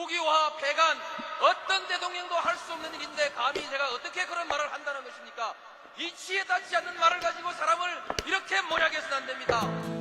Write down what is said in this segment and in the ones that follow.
국유화 폐간 어떤 대통령도 할 수 없는 일인데 감히 제가 어떻게 그런 말을 한다는 것입니까? 이치에 닿지 않는 말을 가지고 사람을 이렇게 모략해서는 안 됩니다.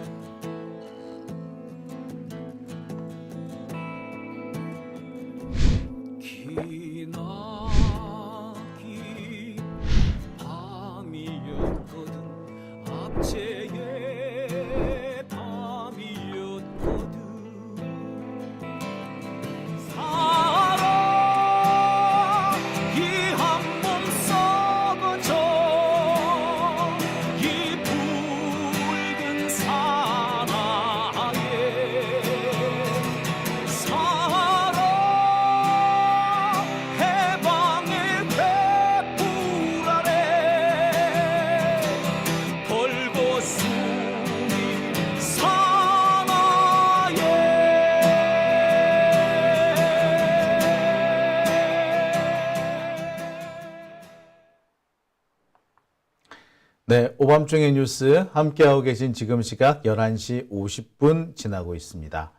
네, 오밤중의 뉴스 함께하고 계신 지금 시각 11시 50분 지나고 있습니다.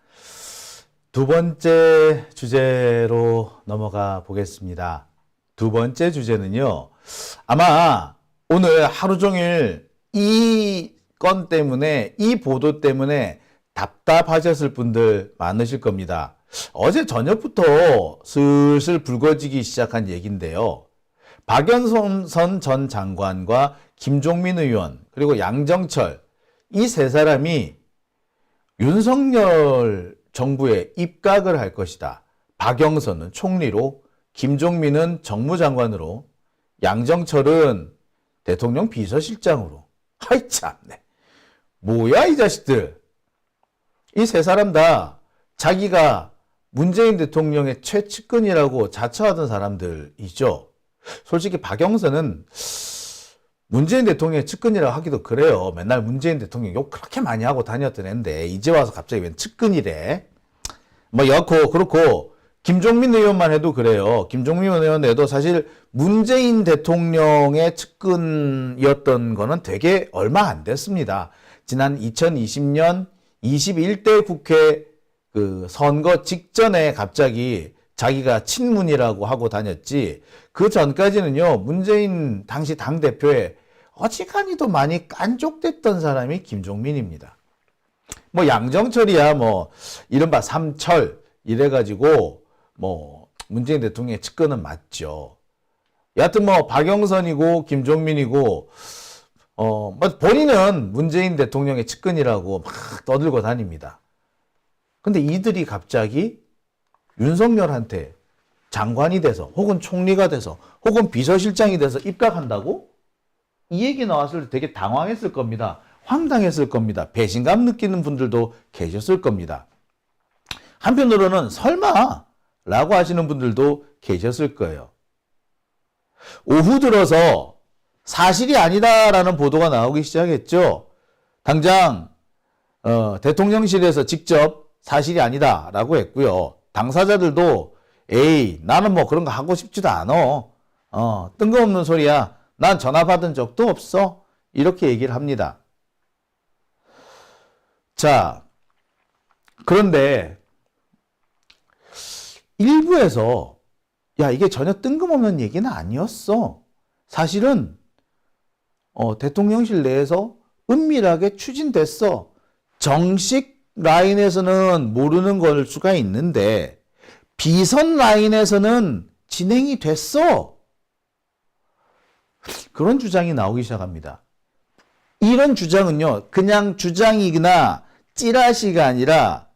두 번째 주제로 넘어가 보겠습니다. 두 번째 주제는요. 아마 오늘 하루 종일 이 건 때문에 이 보도 때문에 답답하셨을 분들 많으실 겁니다. 어제 저녁부터 슬슬 불거지기 시작한 얘기인데요. 박연선 전 장관과 김종민 의원 그리고 양정철 이 세 사람이 윤석열 정부에 입각을 할 것이다. 박영선은 총리로, 김종민은 정무장관으로, 양정철은 대통령 비서실장으로. 하이 참네. 뭐야 이 자식들. 이 세 사람 다 자기가 문재인 대통령의 최측근이라고 자처하던 사람들이죠. 솔직히 박영선은 문재인 대통령의 측근이라고 하기도 그래요. 맨날 문재인 대통령 욕 그렇게 많이 하고 다녔던 애인데 이제 와서 갑자기 웬 측근이래. 뭐 여고 그렇고 김종민 의원만 해도 그래요. 김종민 의원에도 사실 문재인 대통령의 측근이었던 거는 되게 얼마 안 됐습니다. 지난 2020년 21대 국회 그 선거 직전에 갑자기 자기가 친문이라고 하고 다녔지 그 전까지는요 문재인 당시 당 대표에 어지간히도 많이 깐족됐던 사람이 김종민입니다. 뭐 양정철이야 뭐 이른바 삼철 이래가지고 뭐 문재인 대통령의 측근은 맞죠. 여하튼 뭐 박영선이고 김종민이고 어, 뭐 본인은 문재인 대통령의 측근이라고 막 떠들고 다닙니다. 근데 이들이 갑자기 윤석열한테 장관이 돼서 혹은 총리가 돼서 혹은 비서실장이 돼서 입각한다고? 이 얘기 나왔을 때 되게 당황했을 겁니다. 황당했을 겁니다. 배신감 느끼는 분들도 계셨을 겁니다. 한편으로는 설마 라고 하시는 분들도 계셨을 거예요. 오후 들어서 사실이 아니다라는 보도가 나오기 시작했죠. 당장 어, 대통령실에서 직접 사실이 아니다라고 했고요. 당사자들도 에이 나는 뭐 그런 거 하고 싶지도 않아. 어, 뜬금없는 소리야. 난 전화 받은 적도 없어. 이렇게 얘기를 합니다. 자, 그런데 일부에서 야 이게 전혀 뜬금없는 얘기는 아니었어. 사실은 어, 대통령실 내에서 은밀하게 추진됐어. 정식 라인에서는 모르는 걸 수가 있는데 비선 라인에서는 진행이 됐어. 그런 주장이 나오기 시작합니다. 이런 주장은요, 그냥 주장이거나 찌라시가 아니라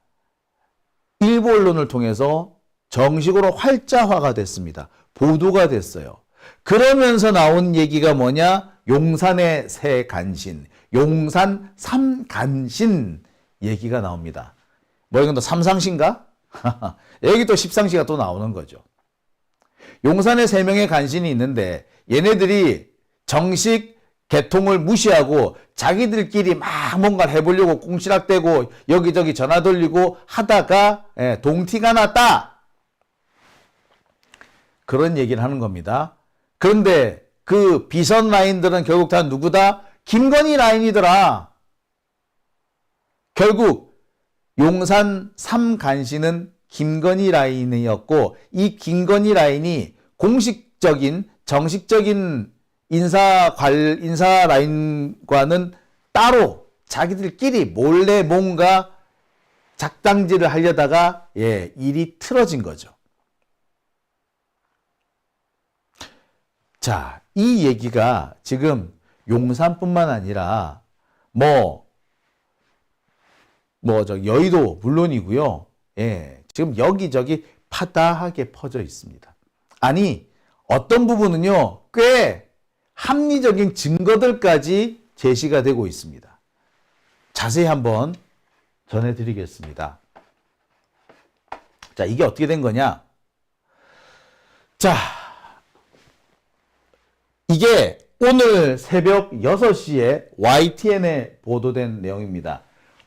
일부 언론을 통해서 정식으로 활자화가 됐습니다. 보도가 됐어요. 그러면서 나온 얘기가 뭐냐? 용산의 새 간신, 용산 삼간신 얘기가 나옵니다. 뭐 이건 또 삼상신가? 여기 또 십상시가 또 나오는 거죠. 용산에 세 명의 간신이 있는데 얘네들이 정식 개통을 무시하고 자기들끼리 막 뭔가를 해보려고 꽁시락대고 여기저기 전화 돌리고 하다가 예, 동티가 났다. 그런 얘기를 하는 겁니다. 그런데 그 비선 라인들은 결국 다 누구다? 김건희 라인이더라. 결국 용산 삼간신은 김건희 라인이었고 이 김건희 라인이 공식적인 정식적인 인사 관 인사 라인과는 따로 자기들끼리 몰래 뭔가 작당질을 하려다가 예, 일이 틀어진 거죠. 자, 이 얘기가 지금 용산뿐만 아니라 뭐, 뭐, 저, 여의도 물론이고요. 예, 지금 여기저기 파다하게 퍼져 있습니다. 아니, 어떤 부분은요, 꽤 합리적인 증거들까지 제시가 되고 있습니다. 자세히 한번 전해 드리겠습니다. 자, 이게 어떻게 된 거냐? 자, 이게 오늘 새벽 6시에 YTN에 보도된 내용입니다.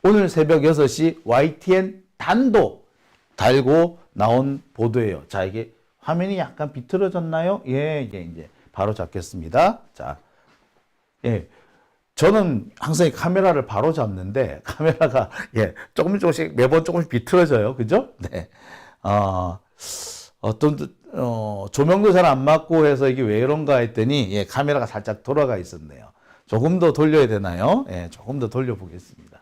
오늘 새벽 6시 YTN 단독 달고 나온 보도예요. 자, 이게 화면이 약간 비틀어졌나요? 예, 이게 이제 바로 잡겠습니다. 자, 예. 저는 항상 이 카메라를 바로 잡는데 카메라가 예, 조금 조금씩 매번 조금씩 비틀어져요. 그죠? 네. 어, 어떤 어, 조명도 잘 안 맞고 해서 이게 왜 이런가 했더니 예, 카메라가 살짝 돌아가 있었네요. 조금 더 돌려야 되나요? 예, 조금 더 돌려 보겠습니다.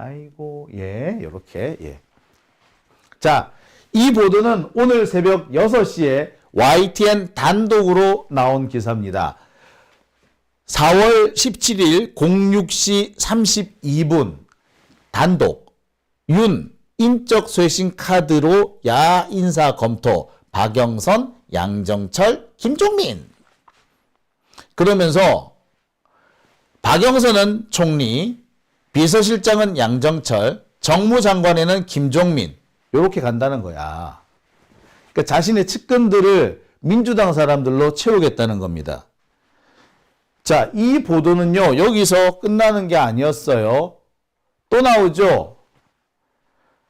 아이고, 예, 요렇게 예. 자, 이 보도는 오늘 새벽 6시에 YTN 단독으로 나온 기사입니다. 4월 17일 06시 32분 단독 윤 인적 쇄신 카드로 야 인사 검토 박영선 양정철 김종민 그러면서 박영선은 총리 비서실장은 양정철 정무장관에는 김종민 이렇게 간다는 거야. 그러니까 자신의 측근들을 민주당 사람들로 채우겠다는 겁니다. 자, 이 보도는요, 여기서 끝나는 게 아니었어요. 또 나오죠?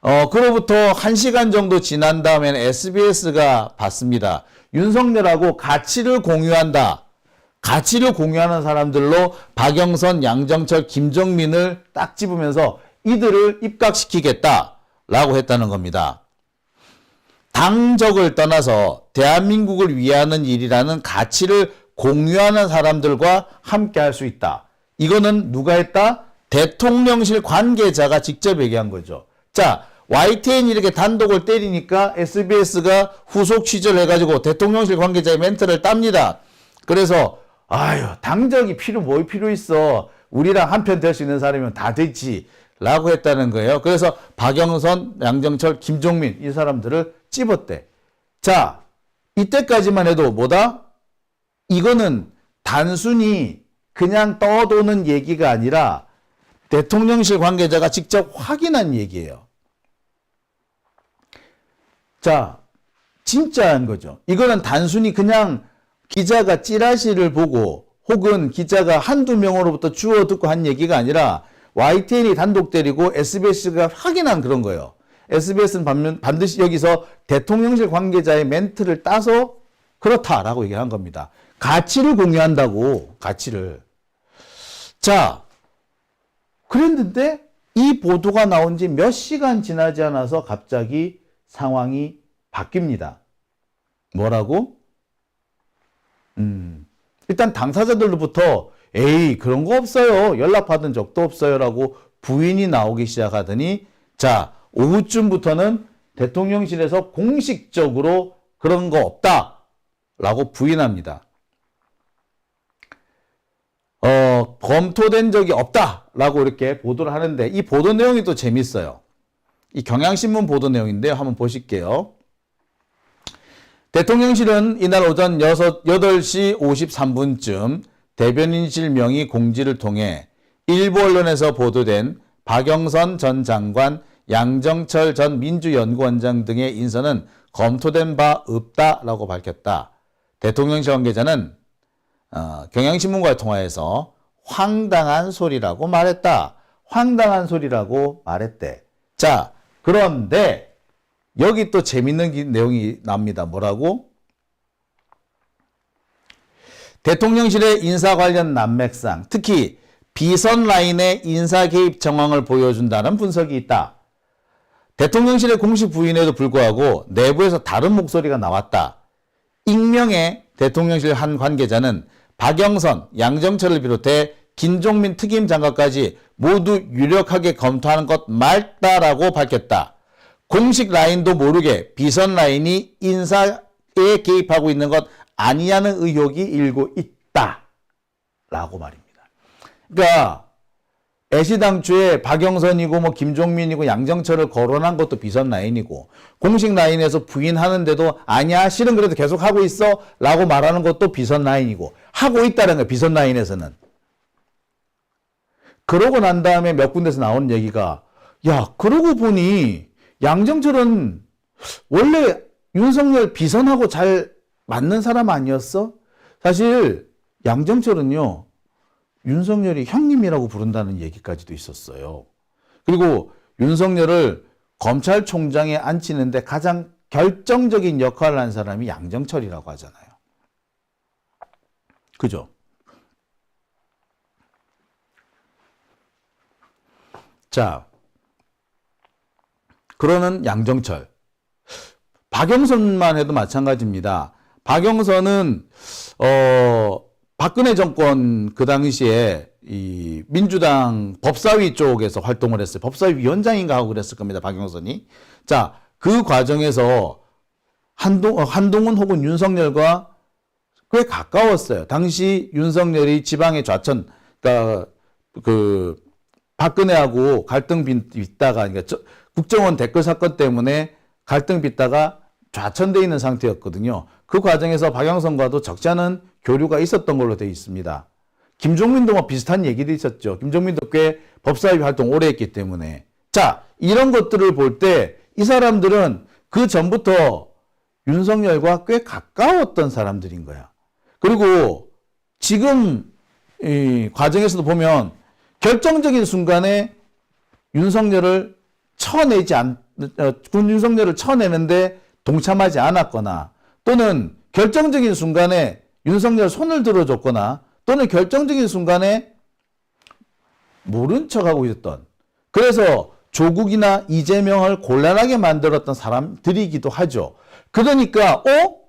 어, 그로부터 한 시간 정도 지난 다음에는 SBS가 봤습니다. 윤석열하고 가치를 공유한다. 가치를 공유하는 사람들로 박영선, 양정철, 김정민을 딱 집으면서 이들을 입각시키겠다. 라고 했다는 겁니다. 당적을 떠나서 대한민국을 위하는 일이라는 가치를 공유하는 사람들과 함께 할 수 있다. 이거는 누가 했다? 대통령실 관계자가 직접 얘기한 거죠. 자, YTN이 이렇게 단독을 때리니까 SBS가 후속 취재를 해가지고 대통령실 관계자의 멘트를 땁니다. 그래서, 아유, 당적이 필요, 뭐 필요 있어. 우리랑 한편 될 수 있는 사람이면 다 되지. 라고 했다는 거예요. 그래서 박영선, 양정철, 김종민 이 사람들을 찝었대. 자, 이때까지만 해도 뭐다? 이거는 단순히 그냥 떠도는 얘기가 아니라 대통령실 관계자가 직접 확인한 얘기예요. 자, 진짜한 거죠. 이거는 단순히 그냥 기자가 찌라시를 보고 혹은 기자가 한두 명으로부터 주워 듣고 한 얘기가 아니라 YTN이 단독 때리고 SBS가 확인한 그런 거예요. SBS는 반면, 반드시 여기서 대통령실 관계자의 멘트를 따서 그렇다라고 얘기한 겁니다. 가치를 공유한다고, 가치를. 자, 그랬는데 이 보도가 나온 지 몇 시간 지나지 않아서 갑자기 상황이 바뀝니다. 뭐라고? 음, 일단 당사자들로부터 에이, 그런 거 없어요. 연락 받은 적도 없어요라고 부인이 나오기 시작하더니 자, 오후쯤부터는 대통령실에서 공식적으로 그런 거 없다라고 부인합니다. 어, 검토된 적이 없다라고 이렇게 보도를 하는데 이 보도 내용이 또 재밌어요. 이 경향신문 보도 내용인데요. 한번 보실게요. 대통령실은 이날 오전 6, 8시 53분쯤 대변인실 명의 공지를 통해 일부 언론에서 보도된 박영선 전 장관, 양정철 전 민주연구원장 등의 인선은 검토된 바 없다라고 밝혔다. 대통령실 관계자는 어, 경향신문과의 통화에서 황당한 소리라고 말했다. 황당한 소리라고 말했대. 자, 그런데 여기 또 재밌는 기- 내용이 납니다. 뭐라고? 대통령실의 인사 관련 난맥상, 특히 비선 라인의 인사 개입 정황을 보여준다는 분석이 있다. 대통령실의 공식 부인에도 불구하고 내부에서 다른 목소리가 나왔다. 익명의 대통령실 한 관계자는 박영선, 양정철을 비롯해 김종민 특임 장관까지 모두 유력하게 검토하는 것 말다라고 밝혔다. 공식 라인도 모르게 비선 라인이 인사에 개입하고 있는 것 아니냐는 의혹이 일고 있다. 라고 말입니다. 그러니까 애시당초에 박영선이고 뭐 김종민이고 양정철을 거론한 것도 비선 라인이고 공식 라인에서 부인하는데도 아니야 실은 그래도 계속 하고 있어 라고 말하는 것도 비선 라인이고 하고 있다는 거예요 비선 라인에서는 그러고 난 다음에 몇 군데서 나오는 얘기가 야 그러고 보니 양정철은 원래 윤석열 비선하고 잘 맞는 사람 아니었어? 사실 양정철은요 윤석열이 형님이라고 부른다는 얘기까지도 있었어요. 그리고 윤석열을 검찰총장에 앉히는데 가장 결정적인 역할을 한 사람이 양정철이라고 하잖아요. 그죠? 자, 그러는 양정철. 박영선만 해도 마찬가지입니다. 박영선은 어 박근혜 정권 그 당시에 이 민주당 법사위 쪽에서 활동을 했어요. 법사위 위원장인가 하고 그랬을 겁니다. 박영선이. 자, 그 과정에서 한동, 어, 한동훈 혹은 윤석열과 꽤 가까웠어요. 당시 윤석열이 지방의 좌천, 그러니까 그 박근혜하고 갈등 빚- 빚다가 그러니까 저- 국정원 댓글 사건 때문에 갈등 빚다가 좌천돼 있는 상태였거든요. 그 과정에서 박영선과도 적지 않은 교류가 있었던 걸로 되어 있습니다. 김종민도 뭐 비슷한 얘기도 있었죠. 김종민도 꽤 법사위 활동 오래 했기 때문에. 자, 이런 것들을 볼 때 이 사람들은 그 전부터 윤석열과 꽤 가까웠던 사람들인 거야. 그리고 지금 이 과정에서도 보면 결정적인 순간에 윤석열을 쳐내지 않, 어, 군 윤석열을 쳐내는데 동참하지 않았거나 또는 결정적인 순간에 윤석열 손을 들어줬거나 또는 결정적인 순간에 모른 척하고 있었던 그래서 조국이나 이재명을 곤란하게 만들었던 사람들이기도 하죠. 그러니까 어?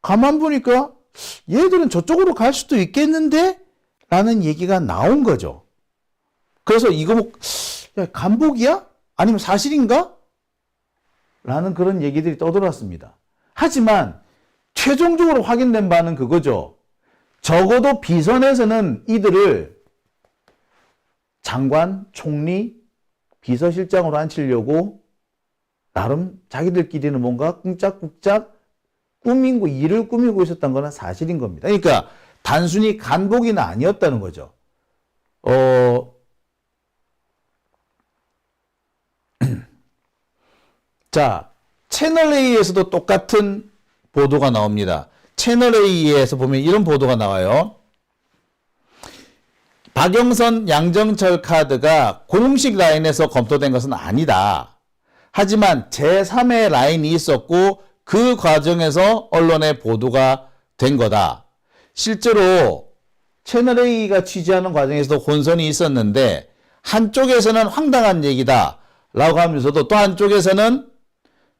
가만 보니까 얘들은 저쪽으로 갈 수도 있겠는데? 라는 얘기가 나온 거죠. 그래서 이거 뭐 야, 간복이야? 아니면 사실인가? 라는 그런 얘기들이 떠돌았습니다. 하지만 최종적으로 확인된 바는 그거죠. 적어도 비선에서는 이들을 장관, 총리, 비서실장으로 앉히려고 나름 자기들끼리는 뭔가 꿍짝꿍짝 꾸민고 일을 꾸미고 있었던 거는 사실인 겁니다. 그러니까 단순히 간복이는 아니었다는 거죠. 어, 자, 채널A에서도 똑같은 보도가 나옵니다. 채널A에서 보면 이런 보도가 나와요. 박영선, 양정철 카드가 공식 라인에서 검토된 것은 아니다. 하지만 제3의 라인이 있었고 그 과정에서 언론에 보도가 된 거다. 실제로 채널A가 취재하는 과정에서도 혼선이 있었는데 한쪽에서는 황당한 얘기다 라고 하면서도 또 한쪽에서는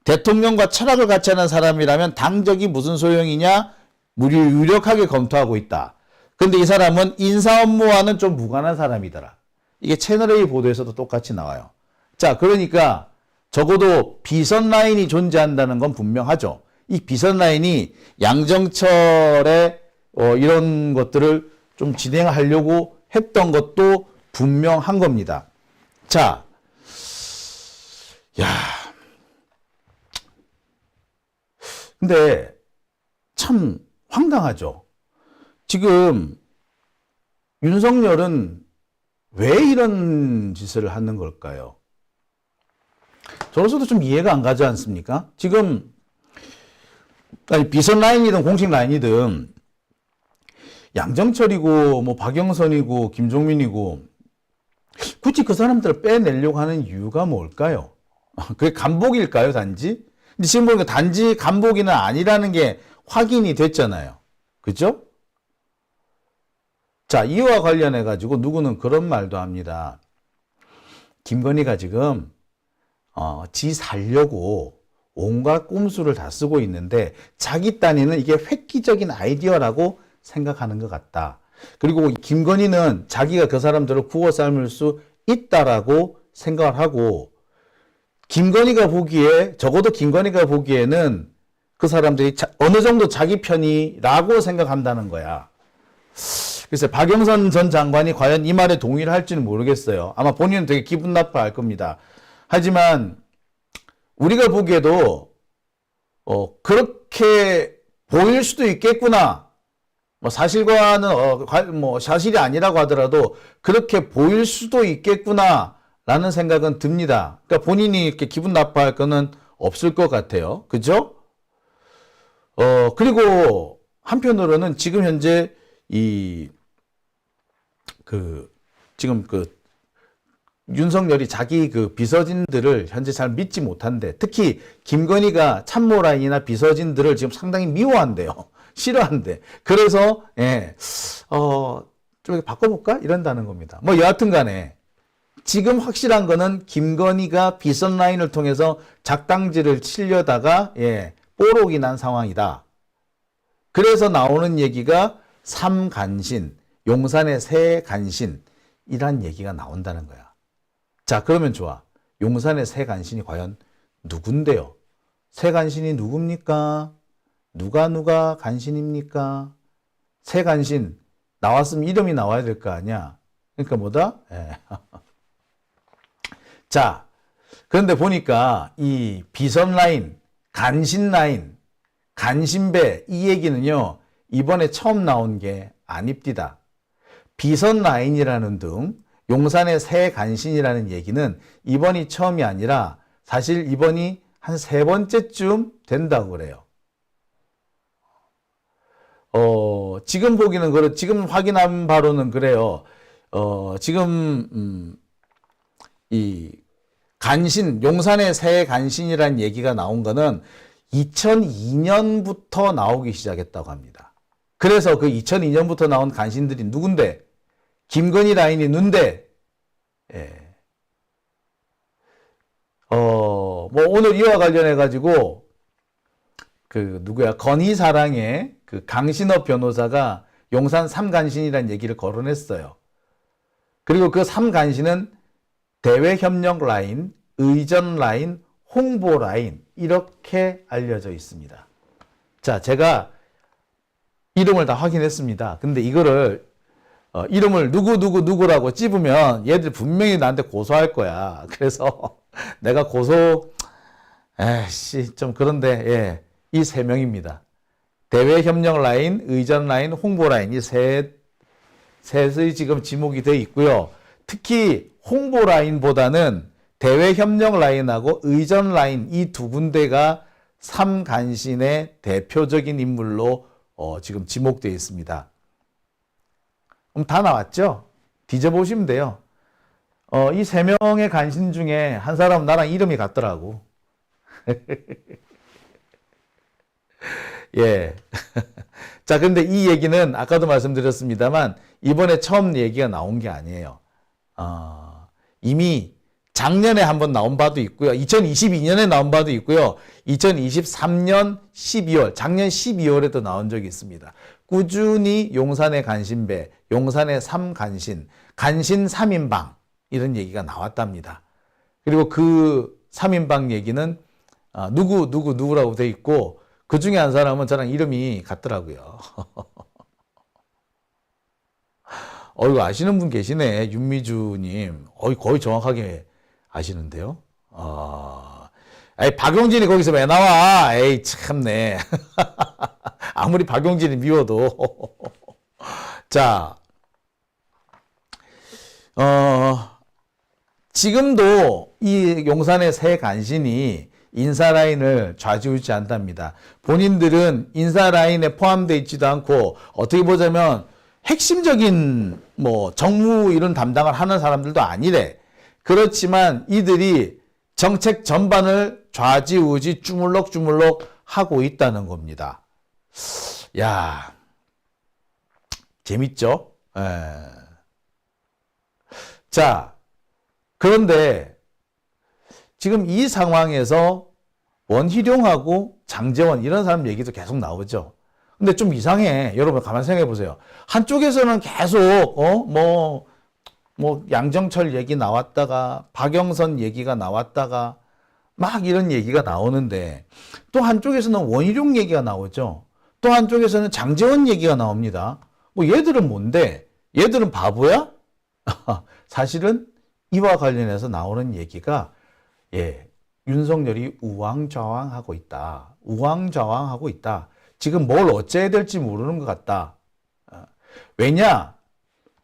대통령과 철학을 같이 하는 사람이라면 당적이 무슨 소용이냐 무리 유력하게 검토하고 있다. 근데 이 사람은 인사 업무와는 좀 무관한 사람이더라. 이게 채널A 보도에서도 똑같이 나와요. 자, 그러니까 적어도 비선 라인이 존재한다는 건 분명하죠. 이 비선 라인이 양정철의 어, 이런 것들을 좀 진행하려고 했던 것도 분명한 겁니다. 자, 야, 근데 참 황당하죠. 지금 윤석열은 왜 이런 짓을 하는 걸까요? 저로서도 좀 이해가 안 가지 않습니까? 지금 아니, 비선 라인이든 공식 라인이든 양정철이고 뭐 박영선이고 김종민이고 굳이 그 사람들을 빼내려고 하는 이유가 뭘까요? 그게 간복일까요, 단지? 지금 보니까 단지 간복이는 아니라는 게 확인이 됐잖아요. 그죠? 자, 이와 관련해 가지고 누구는 그런 말도 합니다. 김건희가 지금 어, 지 살려고 온갖 꼼수를 다 쓰고 있는데 자기 딴에는 이게 획기적인 아이디어라고 생각하는 것 같다. 그리고 김건희는 자기가 그 사람들을 구워 삶을 수 있다라고 생각을 하고 김건희가 보기에 적어도 김건희가 보기에는 그 사람들이 자- 어느 정도 자기 편이라고 생각한다는 거야. 글쎄 박영선 전 장관이 과연 이 말에 동의를 할지는 모르겠어요. 아마 본인은 되게 기분 나빠할 겁니다. 하지만 우리가 보기에도 어, 그렇게 보일 수도 있겠구나. 뭐 사실과는 어, 과- 뭐 사실이 아니라고 하더라도 그렇게 보일 수도 있겠구나 라는 생각은 듭니다. 그러니까 본인이 이렇게 기분 나빠할 거는 없을 것 같아요. 그죠? 어 그리고 한편으로는 지금 현재 이 그 지금 그 윤석열이 자기 그 비서진들을 현재 잘 믿지 못한대. 특히 김건희가 참모 라인이나 비서진들을 지금 상당히 미워한대요. 싫어한대. 그래서 예. 어, 좀 바꿔볼까? 이런다는 겁니다. 뭐 여하튼 간에 지금 확실한 거는 김건희가 비선 라인을 통해서 작당지를 치려다가 예, 뽀록이 난 상황이다. 그래서 나오는 얘기가 삼간신, 용산의 새 간신 이란 얘기가 나온다는 거야. 자, 그러면 좋아. 용산의 새 간신이 과연 누군데요? 새 간신이 누굽니까? 누가 누가 간신입니까? 새 간신 나왔으면 이름이 나와야 될 거 아니야. 그러니까 뭐다? 예. 자, 그런데 보니까 이 비선 라인, 간신 라인, 간신배 이 얘기는요 이번에 처음 나온 게 아닙니다. 비선 라인이라는 등 용산의 새 간신이라는 얘기는 이번이 처음이 아니라 사실 이번이 한 세 번째쯤 된다고 그래요. 어, 지금 보기는 그렇, 지금 확인한 바로는 그래요. 어, 지금, 음, 이, 간신, 용산의 새 간신이라는 얘기가 나온 거는 2002년부터 나오기 시작했다고 합니다. 그래서 그 2002년부터 나온 간신들이 누군데? 김건희 라인이 눈데, 예. 어, 뭐 오늘 이와 관련해 가지고, 그 누구야, 건희 사랑의 그 강신업 변호사가 용산 삼간신이라는 얘기를 거론했어요. 그리고 그 삼간신은 대외 협력 라인, 의전 라인, 홍보 라인 이렇게 알려져 있습니다. 자, 제가 이름을 다 확인했습니다. 근데 이거를 어, 이름을 누구 누구 누구라고 찝으면 얘들 분명히 나한테 고소할 거야. 그래서 내가 고소 에씨 좀 그런데 예. 이 세 명입니다. 대외 협력 라인, 의전 라인, 홍보 라인 이 세 셋의 지금 지목이 되어 있고요. 특히 홍보 라인보다는 대외 협력 라인하고 의전 라인 이 두 군데가 삼간신의 대표적인 인물로 어, 지금 지목되어 있습니다. 그럼 다 나왔죠? 뒤져보시면 돼요. 어, 이 세 명의 간신 중에 한 사람은 나랑 이름이 같더라고. 예. 자, 근데 이 얘기는 아까도 말씀드렸습니다만 이번에 처음 얘기가 나온 게 아니에요. 어, 이미 작년에 한번 나온 바도 있고요. 2022년에 나온 바도 있고요. 2023년 12월, 작년 12월에도 나온 적이 있습니다. 꾸준히 용산의 간신배, 용산의 삼간신, 간신 3인방 이런 얘기가 나왔답니다. 그리고 그 3인방 얘기는 아, 누구 누구 누구라고 돼 있고 그 중에 한 사람은 저랑 이름이 같더라고요. 어이구 아시는 분 계시네 윤미주님. 어이 거의 정확하게 아시는데요. 아, 에이 박용진이 거기서 왜 나와? 에이 참네. 아무리 박용진이 미워도 자, 어 지금도 이 용산의 새 간신이 인사 라인을 좌지우지한답니다. 본인들은 인사 라인에 포함되어 있지도 않고 어떻게 보자면 핵심적인 뭐 정무 이런 담당을 하는 사람들도 아니래. 그렇지만 이들이 정책 전반을 좌지우지 주물럭주물럭 하고 있다는 겁니다. 야, 재밌죠? 예. 자, 그런데 지금 이 상황에서 원희룡하고 장재원 이런 사람 얘기도 계속 나오죠. 근데 좀 이상해. 여러분 가만 생각해 보세요. 한쪽에서는 계속 어뭐 뭐 양정철 얘기 나왔다가 박영선 얘기가 나왔다가 막 이런 얘기가 나오는데 또 한쪽에서는 원희룡 얘기가 나오죠. 또 한쪽에서는 장재원 얘기가 나옵니다. 뭐 얘들은 뭔데? 얘들은 바보야? 사실은 이와 관련해서 나오는 얘기가 예, 윤석열이 우왕좌왕하고 있다. 우왕좌왕하고 있다. 지금 뭘 어째야 될지 모르는 것 같다. 어, 왜냐?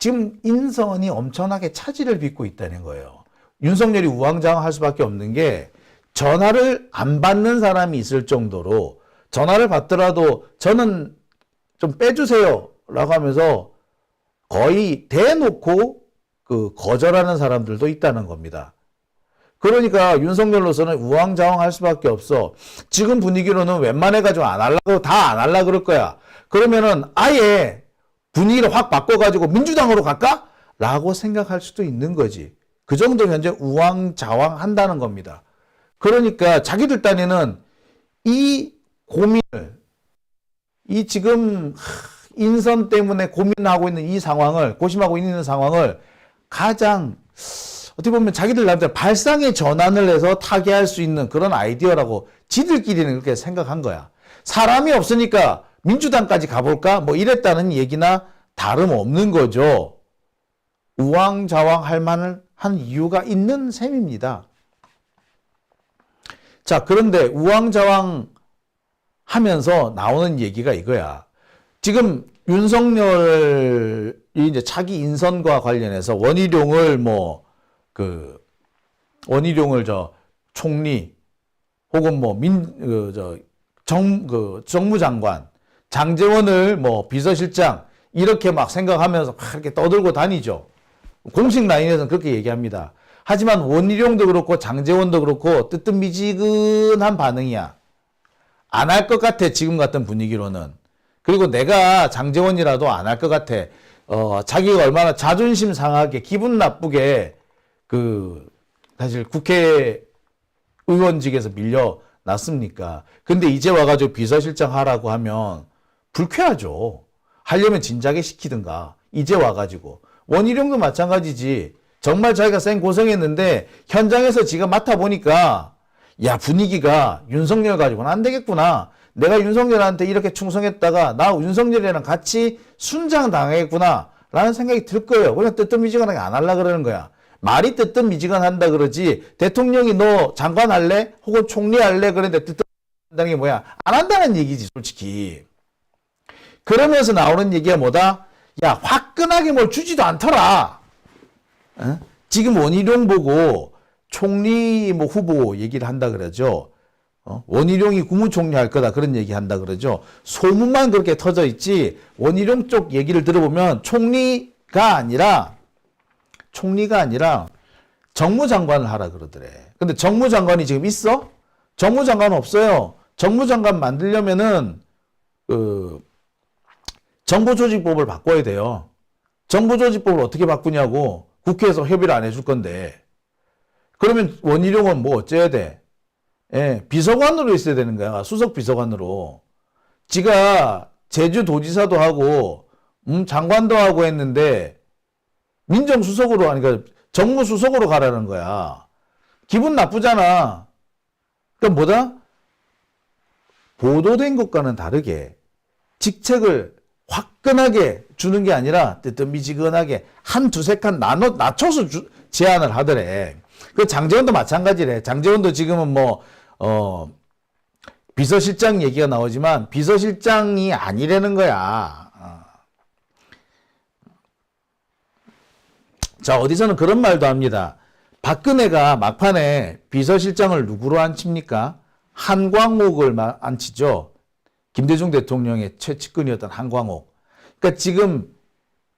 지금 인선이 엄청나게 차질을 빚고 있다는 거예요. 윤석열이 우왕좌왕할 수밖에 없는 게 전화를 안 받는 사람이 있을 정도로 전화를 받더라도 저는 좀 빼주세요. 라고 하면서 거의 대놓고 그 거절하는 사람들도 있다는 겁니다. 그러니까 윤석열로서는 우왕좌왕할 수밖에 없어. 지금 분위기로는 웬만해가지고 안 하려고 다안 하려 그럴 거야. 그러면은 아예 분위기를 확 바꿔가지고 민주당으로 갈까? 라고 생각할 수도 있는 거지. 그 정도 현재 우왕좌왕 한다는 겁니다. 그러니까 자기들 딴에는 이 고민을, 이 지금 하, 인선 때문에 고민하고 있는 이 상황을, 고심하고 있는 상황을 가장 어떻게 보면 자기들 나름대로 발상의 전환을 해서 타개할 수 있는 그런 아이디어라고 지들끼리는 그렇게 생각한 거야. 사람이 없으니까 민주당까지 가볼까? 뭐 이랬다는 얘기나 다름없는 거죠. 우왕좌왕 할 만한 이유가 있는 셈입니다. 자, 그런데 우왕좌왕 하면서 나오는 얘기가 이거야. 지금 윤석열이 이제 차기 인선과 관련해서 원희룡을 뭐, 그, 원희룡을 저 총리 혹은 뭐 민, 그, 저, 정, 그, 정무장관, 장재원을 뭐 비서실장 이렇게 막 생각하면서 막 이렇게 떠들고 다니죠. 공식 라인에서는 그렇게 얘기합니다. 하지만 원희룡도 그렇고 장재원도 그렇고 뜨뜻미지근한 반응이야. 안 할 것 같아 지금 같은 분위기로는. 그리고 내가 장재원이라도 안 할 것 같아. 어, 자기가 얼마나 자존심 상하게 기분 나쁘게 그 사실 국회 의원직에서 밀려 났습니까? 근데 이제 와가지고 비서실장 하라고 하면 불쾌하죠. 하려면 진작에 시키든가. 이제 와가지고. 원희룡도 마찬가지지. 정말 자기가 생 고생했는데 현장에서 지가 맡아보니까 야 분위기가 윤석열 가지고는 안 되겠구나. 내가 윤석열한테 이렇게 충성했다가 나 윤석열이랑 같이 순장 당하겠구나. 라는 생각이 들 거예요. 그냥 뜨뜻미지근하게 안 하려 그러는 거야. 말이 뜨뜻 미지근한다 그러지 대통령이 너 장관 할래? 혹은 총리 할래? 그런데 뜨뜻 한다는 게 뭐야? 안 한다는 얘기지 솔직히. 그러면서 나오는 얘기가 뭐다? 야 화끈하게 뭘 주지도 않더라. 어? 지금 원희룡 보고 총리 뭐 후보 얘기를 한다 그러죠. 어? 원희룡이 국무총리 할 거다 그런 얘기 한다 그러죠. 소문만 그렇게 터져 있지 원희룡 쪽 얘기를 들어보면 총리가 아니라 총리가 아니라 정무장관을 하라 그러더래. 근데 정무장관이 지금 있어? 정무장관 없어요. 정무장관 만들려면은 그 정보조직법을 바꿔야 돼요. 정보조직법을 어떻게 바꾸냐고 국회에서 협의를 안 해줄 건데 그러면 원희룡은 뭐 어째야 돼? 예, 비서관으로 있어야 되는 거야. 수석 비서관으로. 지가 제주도지사도 하고 음, 장관도 하고 했는데 민정수석으로 하니까 정무수석으로 가라는 거야. 기분 나쁘잖아. 그러니까 뭐다? 보도된 것과는 다르게 직책을 화끈하게 주는 게 아니라 뜨뜻미지근하게 한 두세 칸 나눠 낮춰서 주, 제안을 하더래. 그 장재원도 마찬가지래. 장재원도 지금은 뭐 어, 비서실장 얘기가 나오지만 비서실장이 아니라는 거야. 어. 자 어디서는 그런 말도 합니다. 박근혜가 막판에 비서실장을 누구로 앉힙니까? 한광옥을 마- 앉히죠. 김대중 대통령의 최측근이었던 한광옥. 그러니까 지금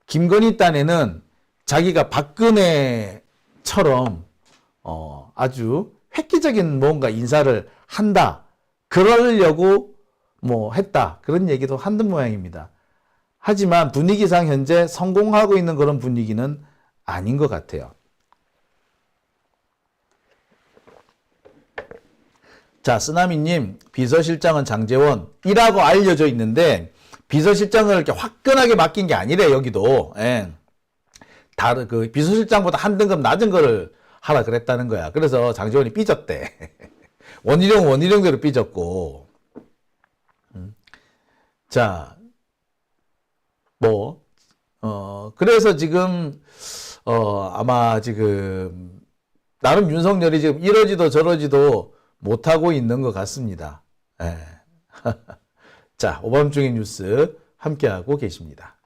김건희 딴에는 자기가 박근혜처럼 어, 아주 획기적인 뭔가 인사를 한다. 그러려고 뭐 했다. 그런 얘기도 하는 모양입니다. 하지만 분위기상 현재 성공하고 있는 그런 분위기는 아닌 것 같아요. 자, 쓰나미님, 비서실장은 장재원이라고 알려져 있는데, 비서실장을 이렇게 화끈하게 맡긴 게 아니래, 여기도. 예. 다른, 그, 비서실장보다 한 등급 낮은 거를 하라 그랬다는 거야. 그래서 장재원이 삐졌대. 원희룡, 원희룡대로 삐졌고. 음. 자, 뭐, 어, 그래서 지금, 어, 아마 지금, 나름 윤석열이 지금 이러지도 저러지도 못하고 있는 것 같습니다. 예. 자, 오밤중의 뉴스 함께하고 계십니다.